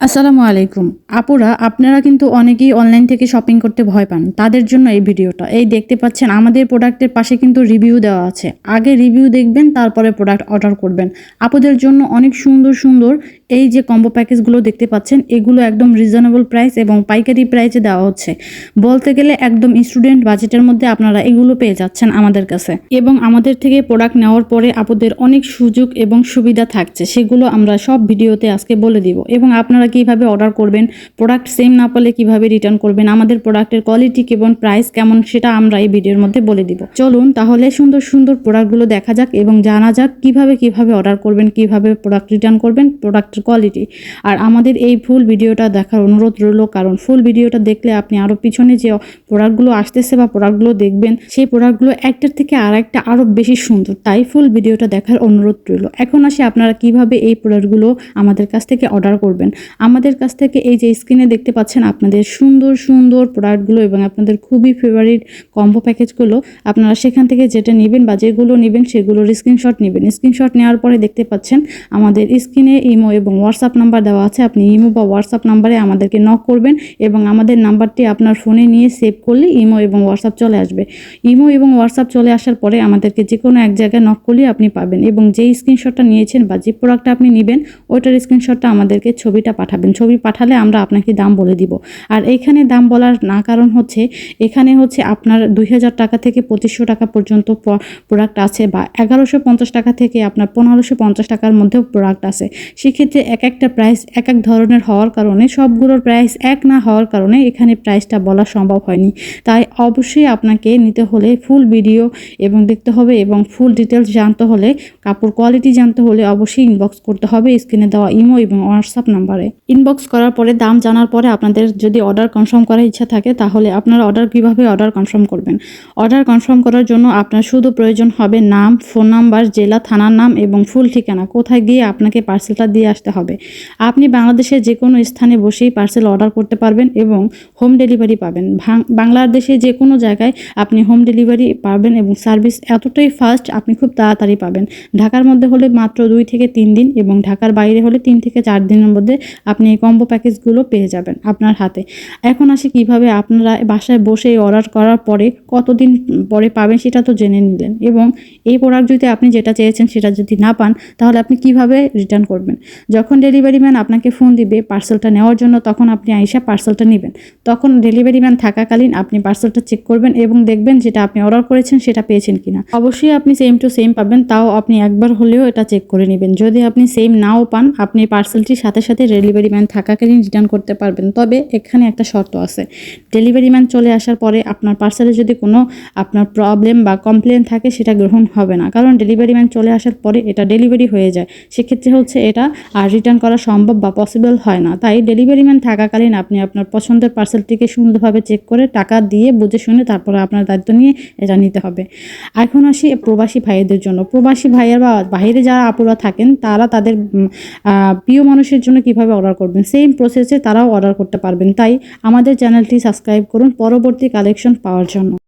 আসসালামু আলাইকুম। আপুরা, আপনারা কিন্তু অনেকেই অনলাইন থেকে শপিং করতে ভয় পান। তাদের জন্য এই ভিডিওটা। এই দেখতে পাচ্ছেন, আমাদের প্রোডাক্টের পাশে কিন্তু রিভিউ দেওয়া আছে। আগে রিভিউ দেখবেন, তারপরে প্রোডাক্ট অর্ডার করবেন। আপুদের জন্য অনেক সুন্দর সুন্দর এই যে কম্বো প্যাকেজগুলো দেখতে পাচ্ছেন, এগুলো একদম রিজনেবল প্রাইস এবং পাইকারি প্রাইসে দেওয়া হচ্ছে। বলতে গেলে একদম স্টুডেন্ট বাজেটের মধ্যে আপনারা এগুলো পেয়ে যাচ্ছেন আমাদের কাছে। এবং আমাদের থেকে প্রোডাক্ট নেওয়ার পরে আপুদের অনেক সুযোগ এবং সুবিধা থাকছে। সেগুলো আমরা সব ভিডিওতে আজকে বলে দিব। এবং আপনারা কীভাবে অর্ডার করবেন প্রোডাক্ট সেম না পেলে কীভাবে রিটার্ন করবেন, আমাদের প্রোডাক্টের কোয়ালিটি কেমন প্রাইস কেমন, সেটা আমরা এই ভিডিওর মধ্যে বলে দিব। চলুন তাহলে সুন্দর সুন্দর প্রোডাক্টগুলো দেখা যাক এবং জানা যাক কীভাবে কীভাবে অর্ডার করবেন, কীভাবে প্রোডাক্ট রিটার্ন করবেন প্রোডাক্টের কোয়ালিটি আর আমাদের এই ফুল ভিডিওটা দেখার অনুরোধ রইল, কারণ ফুল ভিডিওটা দেখলে আপনি আরও পিছনে যে প্রোডাক্টগুলো আসতেছে বা প্রোডাক্টগুলো দেখবেন, সেই প্রোডাক্টগুলো একটার থেকে আর একটা আরও বেশি সুন্দর। তাই ফুল ভিডিওটা দেখার অনুরোধ রইল। এখন আসে আপনারা কীভাবে এই প্রোডাক্টগুলো আমাদের কাছ থেকে অর্ডার করবেন। আমাদের কাছ থেকে এই যে স্ক্রিনে দেখতে পাচ্ছেন আপনাদের সুন্দর সুন্দর প্রোডাক্টগুলো এবং আপনাদের খুবই ফেভারিট কম্বো প্যাকেজগুলো আপনারা সেখান থেকে যেটা নেবেন বা যেগুলো নেবেন সেগুলোর স্ক্রিনশট নেবেন। স্ক্রিনশট নেওয়ার পরে দেখতে পাচ্ছেন আমাদের স্ক্রিনে ইমো এবং হোয়াটসঅ্যাপ নাম্বার দেওয়া আছে। আপনি ইমো বা হোয়াটসঅ্যাপ নাম্বারে আমাদেরকে নক করবেন এবং আমাদের নাম্বারটি আপনার ফোনে নিয়ে সেভ করলে ইমো এবং হোয়াটসঅ্যাপ চলে আসবে। ইমো এবং হোয়াটসঅ্যাপ চলে আসার পরে আমাদেরকে যে কোনো এক জায়গায় নক করলেই আপনি পাবেন এবং যেই স্ক্রিনশটটা নিয়েছেন বা যে প্রোডাক্টটা আপনি নেবেন, ওইটার স্ক্রিনশটটা আমাদেরকে ছবিটা পাঠাবেন, ছবি পাঠালে আমরা আপনাকে দাম বলে দিব। আর এইখানে দাম বলার না কারণ হচ্ছে, এখানে হচ্ছে আপনার দুই হাজার টাকা থেকে পঁচিশশো টাকা পর্যন্ত প্রোডাক্ট আছে বা এগারোশো পঞ্চাশ টাকা থেকে আপনার পনেরোশো পঞ্চাশ টাকার মধ্যেও প্রোডাক্ট আছে। সেক্ষেত্রে এক একটা প্রাইস এক এক ধরনের হওয়ার কারণে, সবগুলোর প্রাইস এক না হওয়ার কারণে এখানে প্রাইসটা বলা সম্ভব হয়নি। তাই অবশ্যই আপনাকে নিতে হলে ফুল ভিডিও এবং দেখতে হবে এবং ফুল ডিটেলস জানতে হলে, কাপড় কোয়ালিটি জানতে হলে অবশ্যই ইনবক্স করতে হবে স্ক্রিনে দেওয়া ইমো এবং হোয়াটসঅ্যাপ নাম্বারে ইনবক্স করার পরে, দাম জানার পরে আপনাদের যদি অর্ডার কনফার্ম করার ইচ্ছা থাকে, তাহলে আপনারা অর্ডার কীভাবে অর্ডার কনফার্ম করবেন? অর্ডার কনফার্ম করার জন্য আপনার শুধু প্রয়োজন হবে নাম ফোন নাম্বার জেলা, থানার নাম এবং ফুল ঠিকানা, কোথায় গিয়ে আপনাকে পার্সেলটা দিয়ে আসতে হবে। আপনি বাংলাদেশের যে কোনো স্থানে বসেই পার্সেল অর্ডার করতে পারবেন এবং হোম ডেলিভারি পাবেন। বাংলাদেশে যে কোনো জায়গায় আপনি হোম ডেলিভারি পাবেন এবং সার্ভিস এতটাই ফাস্ট আপনি খুব তাড়াতাড়ি পাবেন। ঢাকার মধ্যে হলে মাত্র দুই থেকে তিন দিন এবং ঢাকার বাইরে হলে তিন থেকে চার দিনের মধ্যে আপনি এই কম্বো প্যাকেজগুলো পেয়ে যাবেন আপনার হাতে। এখন আসি কীভাবে আপনারা বাসায় বসে অর্ডার করার পরে কতদিন পরে পাবেন সেটা তো জেনে নিলেন এবং এই প্রোডাক্ট যদি আপনি যেটা চেয়েছেন সেটা যদি না পান, তাহলে আপনি কীভাবে রিটার্ন করবেন? যখন ডেলিভারি ম্যান আপনাকে ফোন দিবে পার্সেলটা নেওয়ার জন্য, তখন আপনি আইসা পার্সেলটা নেবেন। তখন ডেলিভারি ম্যান থাকাকালীন আপনি পার্সেলটা চেক করবেন এবং দেখবেন যেটা আপনি অর্ডার করেছেন সেটা পেয়েছেন কিনা। অবশ্যই আপনি সেম টু সেম পাবেন, তাও আপনি একবার হলেও এটা চেক করে নেবেন। যদি আপনি সেম নাও পান, আপনি পার্সেলটির সাথে সাথে ডেলিভারি ম্যান থাকাকালীন রিটার্ন করতে পারবেন। তবে এখানে একটা শর্ত আছে। ডেলিভারি ম্যান চলে আসার পরে আপনার পার্সেলে যদি কোনো আপনার প্রবলেম বা কমপ্লেন থাকে, সেটা গ্রহণ হবে না। কারণ ডেলিভারি ম্যান চলে আসার পরে এটা ডেলিভারি হয়ে যায়। সেক্ষেত্রে হচ্ছে এটা আর রিটার্ন করা সম্ভব বা পসিবল হয় না। তাই ডেলিভারি ম্যান থাকাকালীন আপনি আপনার পছন্দের পার্সেলটিকে সুন্দরভাবে চেক করে টাকা দিয়ে বুঝে শুনে তারপরে আপনার দায়িত্ব নিয়ে এটা নিতে হবে। এখন আসি প্রবাসী ভাইয়েদের জন্য। প্রবাসী ভাইয়ের বা বাইরে যারা আপুরা থাকেন, তারা তাদের প্রিয় মানুষের জন্য কীভাবে অর্ডার করবেন। সেম প্রসেসে তারাও অর্ডার করতে পারবেন। তাই আমাদের চ্যানেলটি সাবস্ক্রাইব করুন। পরবর্তী কালেকশন পাওয়ার জন্য।